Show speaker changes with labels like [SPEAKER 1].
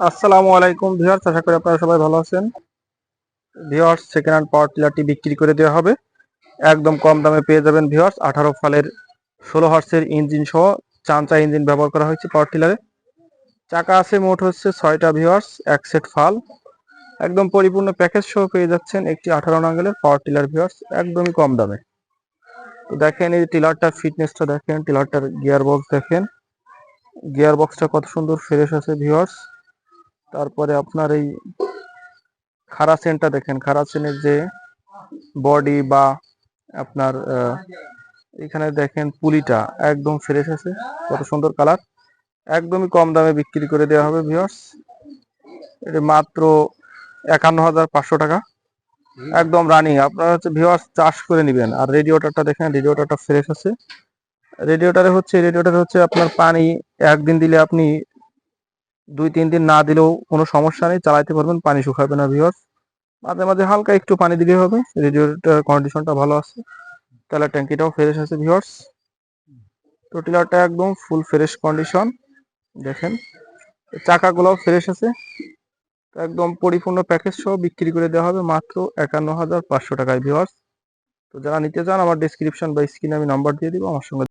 [SPEAKER 1] আসসালামু আলাইকুম ভিউয়ার্স, আশা করি আপনারা সবাই ভালো আছেন। ভিউয়ার্স সেকেন্ড হ্যান্ড পাওয়ার টিলারটি বিক্রি করে দেওয়া হবে। একদম কম দামে পেয়ে যাবেন ভিউয়ার্স, আঠারো ফালের ষোলো হর্সের ইঞ্জিন সহ চাঞ্চা ইঞ্জিন ব্যবহার করা হয়েছে পাওয়ার টিলারে চাকা আছে, মোট হচ্ছে ছয়টা ভিউয়ার্স, এক সেট ফাল। একদম পরিপূর্ণ প্যাকেজ সহ পেয়ে যাচ্ছেন একটি আঠারো নাঙ্গেলের পাওয়ার টিলার ভিউয়ার্স, একদমই কম দামে। তো দেখেন এই টিলারটার ফিটনেসটা দেখেন টিলারটার গিয়ার বক্স দেখেন। গিয়ার বক্সটা কত সুন্দর ফ্রেশ আছে ভিউয়ার্স। তারপরে আপনার এই খারাসেনটা দেখেন। খারাসেনের যে বডি বা আপনার এখানে দেখেন পুলিটা একদম ফ্রেশ আছে। কত সুন্দর কালার একদমই কম দামে বিক্রি করে দেওয়া হবে ভিউয়ার্স এটা মাত্র একান্ন হাজার পাঁচশো টাকা। একদম রানিং আপনারা হচ্ছে ভিউয়ার্স চাষ করে নেবেন। আর রেডিওটারটা দেখেন রেডিওটারটা ফ্রেশ আছে। রেডিওটারে হচ্ছে রেডিওটারে হচ্ছে আপনার পানি একদিন দিলে আপনি দুই, তিন দিন না দিলেও কোনো সমস্যা নেই, চালাইতে পারবেন, পানি শুকাবে না ভিউয়ার্স মাঝে মাঝে হালকা একটু পানি দিলে হবে রেডিওটার কন্ডিশনটা ভালো আছে। তেলের ট্যাঙ্কিটাও ফ্রেশ আছে ভিউয়ার্স তো টিলারটা একদম ফুল ফ্রেশ কন্ডিশন দেখেন। চাকাগুলোও ফ্রেশ আছে। তো একদম পরিপূর্ণ প্যাকেজ সহ বিক্রি করে দেওয়া হবে মাত্র একান্ন হাজার পাঁচশো টাকায় ভিউয়ার্স তো যারা নিতে চান, আমার ডিসক্রিপশন বা স্ক্রিনে আমি নাম্বার দিয়ে দিব, আমার সঙ্গে